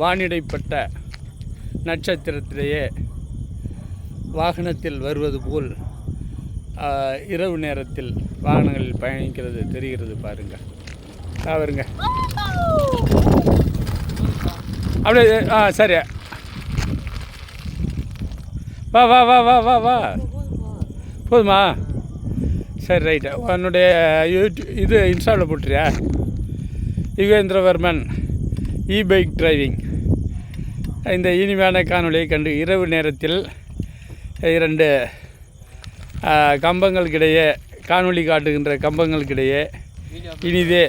வானிடைப்பட்ட நட்சத்திரத்திலேயே வாகனத்தில் வருவது போல் இரவு நேரத்தில் வாகனங்களில் பயணிக்கிறது தெரிகிறது பாருங்கள் வருங்க. அப்படியே ஆ சரி. வா வா வா வா வா வா. போதுமா? சரி ரைட்டு. உன்னுடைய யூடியூப் இது இன்ஸ்டாவில் போட்டுறியா யுகேந்திரவர்மன். இ பைக் டிரைவிங் இந்த இனிமையான காணொலியை கண்டு இரவு நேரத்தில் இரண்டு கம்பங்களுக்கிடையே காணொளி காட்டுகின்ற கம்பங்களுக்கிடையே இனிதே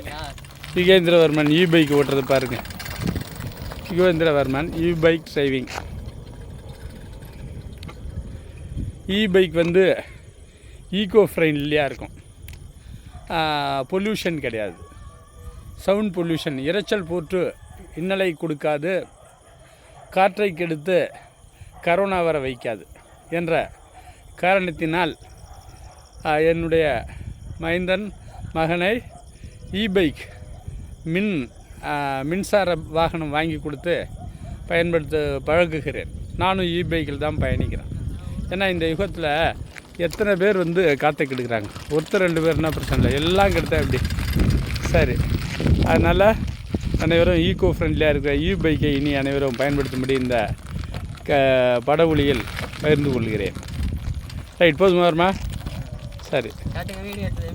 யுகேந்திரவர்மன் இ பைக் ஓட்டுறது பாருங்கள் Yugendravarman e bike driving e bike வந்து ஈகோ ஃப்ரெண்ட்லியாக இருக்கும் பொல்யூஷன் கிடையாது. சவுண்ட் பொல்யூஷன் இரைச்சல் போட்டு இன்னலை கொடுக்காது. காற்றை கெடுத்து கரோனா வர வைக்காது என்ற காரணத்தினால் என்னுடைய மைந்தன் மகனை இ பைக் மின் மின்சார வாகனம் வாங்கி கொடுத்து பயன்படுத்த பழகுகிறேன். நானும் இ பைக்கில் தான் பயணிக்கிறேன். ஏன்னா இந்த யுகத்தில் எத்தனை பேர் வந்து காற்றை கெடுக்கிறாங்க? ஒருத்தர் ரெண்டு பேர்னா பிரச்சனை இல்லை. எல்லாம் கெடுத்தா எப்படி? சரி. அதனால் அனைவரும் ஈகோ ஃப்ரெண்ட்லியாக இருக்கிற இ பைக்கை இனி அனைவரும் பயன்படுத்தும்படி இந்த க படஒலியில் பகிர்ந்து கொள்கிறேன். ரைட் போதுமா வருமா? சரி.